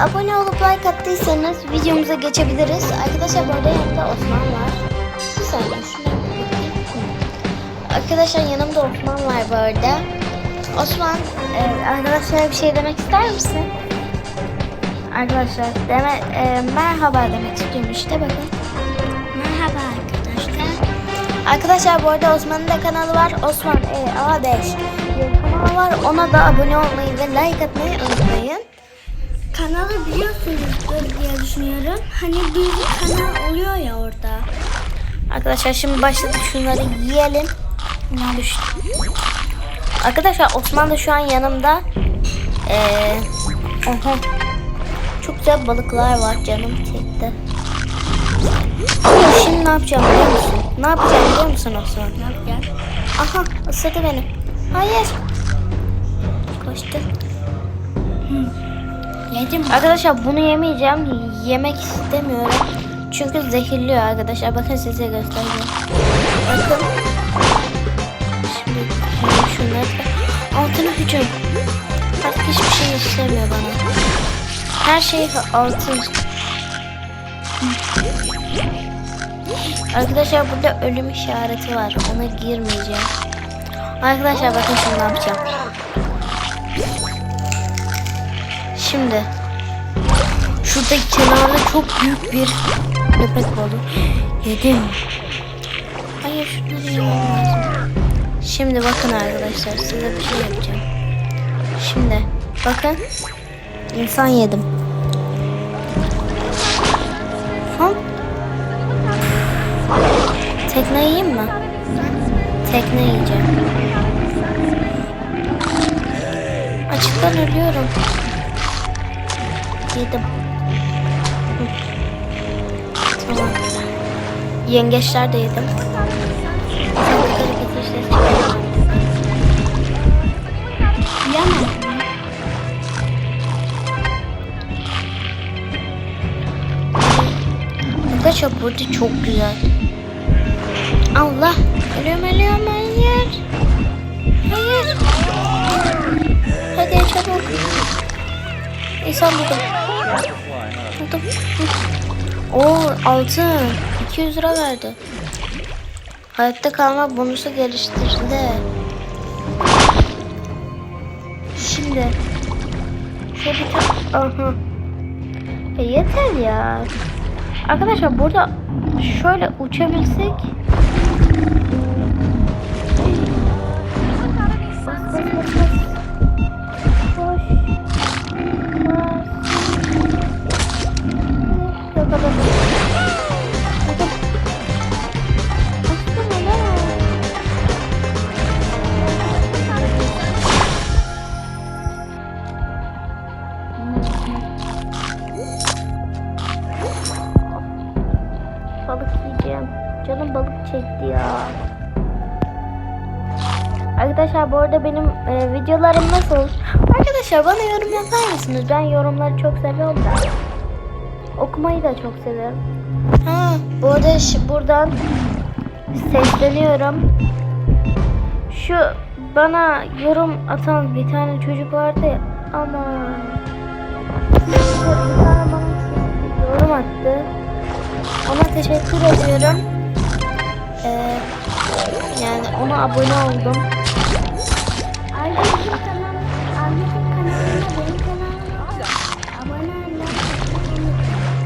abone olup like attıysanız videomuza geçebiliriz. Arkadaşlar bu arada yanımda Osman var. Bir saniye şuna. Arkadaşlar yanımda Osman var bu arada. Osman e, arkadaşlara bir şey demek ister misin? Arkadaşlar deme, e, merhaba demek istiyorum işte bakın. Merhaba arkadaşlar. Arkadaşlar bu arada Osman'ın da kanalı var. Osman e, A5 bir kanalı var. Ona da abone olmayı ve like atmayı unutmayın. Kanalı biliyorsunuzdur diye düşünüyorum. Hani bir kanal oluyor ya orada. Arkadaşlar şimdi başladık şunları yiyelim. Düştü. Arkadaşlar Osman da şu an yanımda. Ee, oha. Çok güzel balıklar var canım çekti. Şimdi ne yapacağım biliyor musun? Ne yapacağım biliyor musun Osman? Ne yapacağız? Aha ısırdı beni. Hayır. Koştu. Yedim. Arkadaşlar bunu yemeyeceğim. Yemek istemiyorum. Çünkü zehirliyor arkadaşlar. Bakın size göstereceğim. Bakın. Şimdi şunları. Altını hücum. Artık hiçbir şey istemiyor bana. Her şey altın. Arkadaşlar burada ölüm işareti var. Ona girmeyeceğim. Arkadaşlar bakın şimdi ne yapacağım. Şimdi şurada kenarda çok büyük bir köpek balığı yedim. Hayır şunları yemem lazım. Şimdi bakın arkadaşlar size bir şey yapacağım. Şimdi bakın insan yedim. Hop. Tekne yiyeyim mi? Tekne yiyeceğim. Açıktan ölüyorum. Hı. Tamam. Yengeçler de yedim. Sen de hareket işleri çıkarma. Yemem. Arkadaşlar burada çok güzel. Allah. Ölüyorum ölüyorum hayır. Hayır. Hadi çabuk. İnsan buldum. Oo altın. 200 lira verdi. Hayatta kalma bonusu geliştirdi. Şimdi. Şöyle bir Aha. E yeter ya. Arkadaşlar burada şöyle uçabilsek. Bas bas bas Balık yiyeceğim. Canım balık çekti ya. Arkadaşlar bu arada benim e, videolarım nasıl? Arkadaşlar bana yorum yapar mısınız? Ben yorumları çok seviyorum da. Okumayı da çok seviyorum. Ha, bu arada buradan sesleniyorum. Şu bana yorum atan bir tane çocuk vardı. Ama yorum attı. Ona teşekkür ediyorum. Ee, yani ona abone oldum.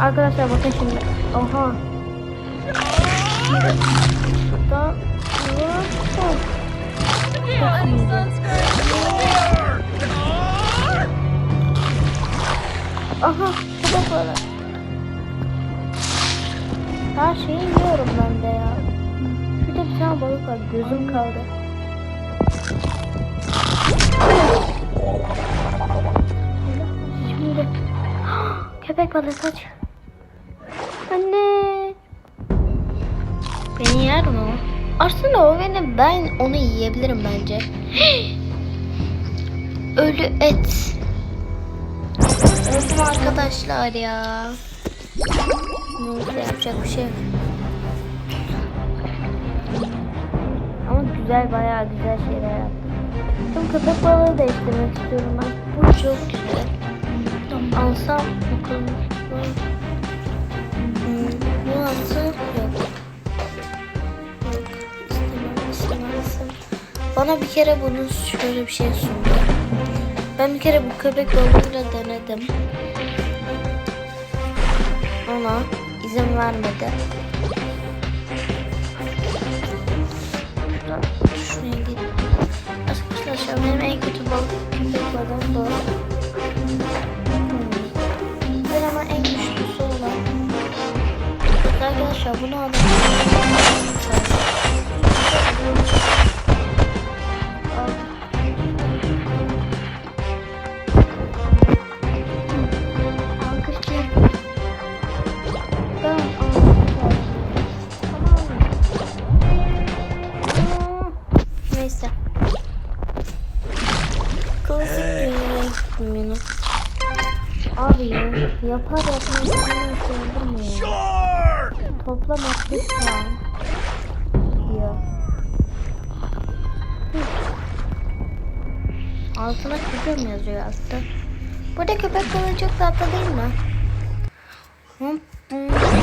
Arkadaşlar bakın şimdi. Oha. Şimdi. Aha. Köpek balığı. Her şeyi yiyorum ben de ya. Şurada bir tane balık var. Gözüm kaldı. Şimdi. Köpek balığı kaç. Anne. Beni yer mi o? Aslında o beni ben onu yiyebilirim bence. Ölü et. Öldüm arkadaşlar ya. Neyse yapacak bir şey yok. Ama güzel bayağı güzel şeyler yaptım. Tüm köpek balığı değiştirmek istiyorum ben. Bu çok güzel. alsam bakalım. Yok. Yok. İstemem, istemezsin. Bana bir kere bunu şöyle bir şey sundu. Ben bir kere bu köpek balığıyla denedim. Ona izin vermedi. Benim. Abi ya, yapar yapmaz hemen söndürmüyor. Toplam 60 puan. Diyor. Altına küpüm yazıyor aslında. Burada köpek balığı çok tatlı değil mi?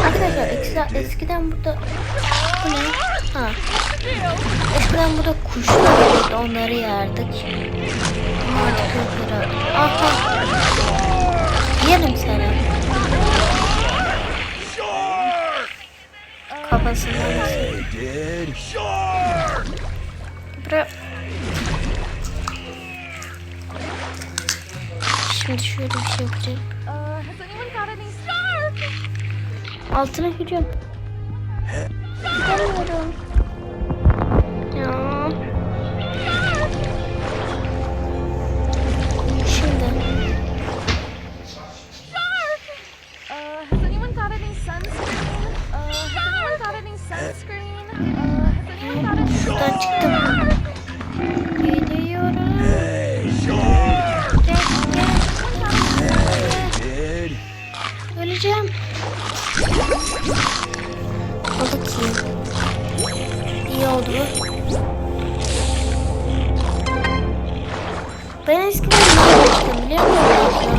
Arkadaşlar eski, eskiden burada bu ne? Ha. Eskiden burada kuşlar olurdu onları yerdik. Artık öldü. Aha. Yerim seni. Kafasından. Buraya. Şimdi şöyle bir şey yapacağım. Altına hücum. Gidemiyorum. Ben eskiden ne yapmıştım biliyor musun?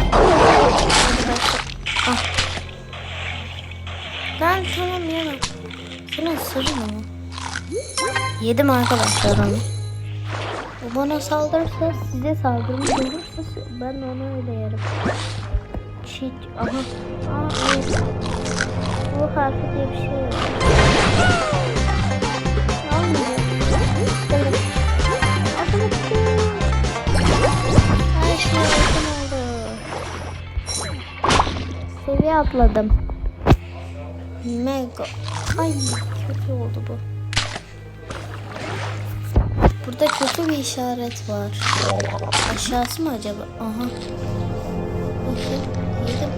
Ah. Ben tamam yemem. Sana ısırırım ama. Yedim arkadaşlar onu. O bana saldırırsa size saldırmış olursa ben onu öyle yerim. Çiğ, aha. Aa, evet. Bu harfi diye bir şey yok. Oldu. Seviye atladım. Mega. Ay kötü oldu bu. Burada kötü bir işaret var. Aşağısı mı acaba? Aha. Bakayım. Yedim.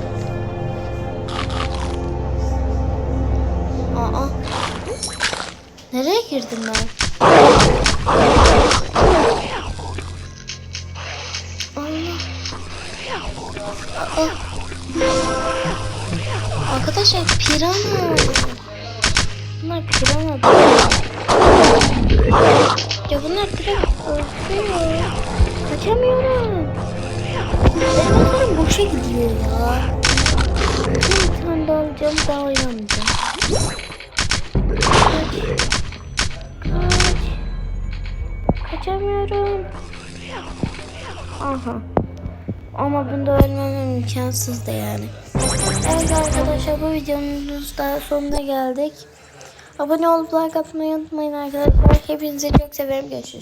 Aa. Nereye girdim ben? Arkadaşlar pirana. Bunlar pirana. Ya bunlar direkt öldürüyor. Kaçamıyorum. Benim boşa gidiyor ya. Bir tane daha alacağım daha oynamayacağım. Kaç. Kaç. Kaçamıyorum. Aha. Ama bunda ölmem imkansız da yani. Evet arkadaşlar bu videonun da sonuna geldik. Abone olup like atmayı unutmayın arkadaşlar. Hepinizi çok severim. Görüşürüz.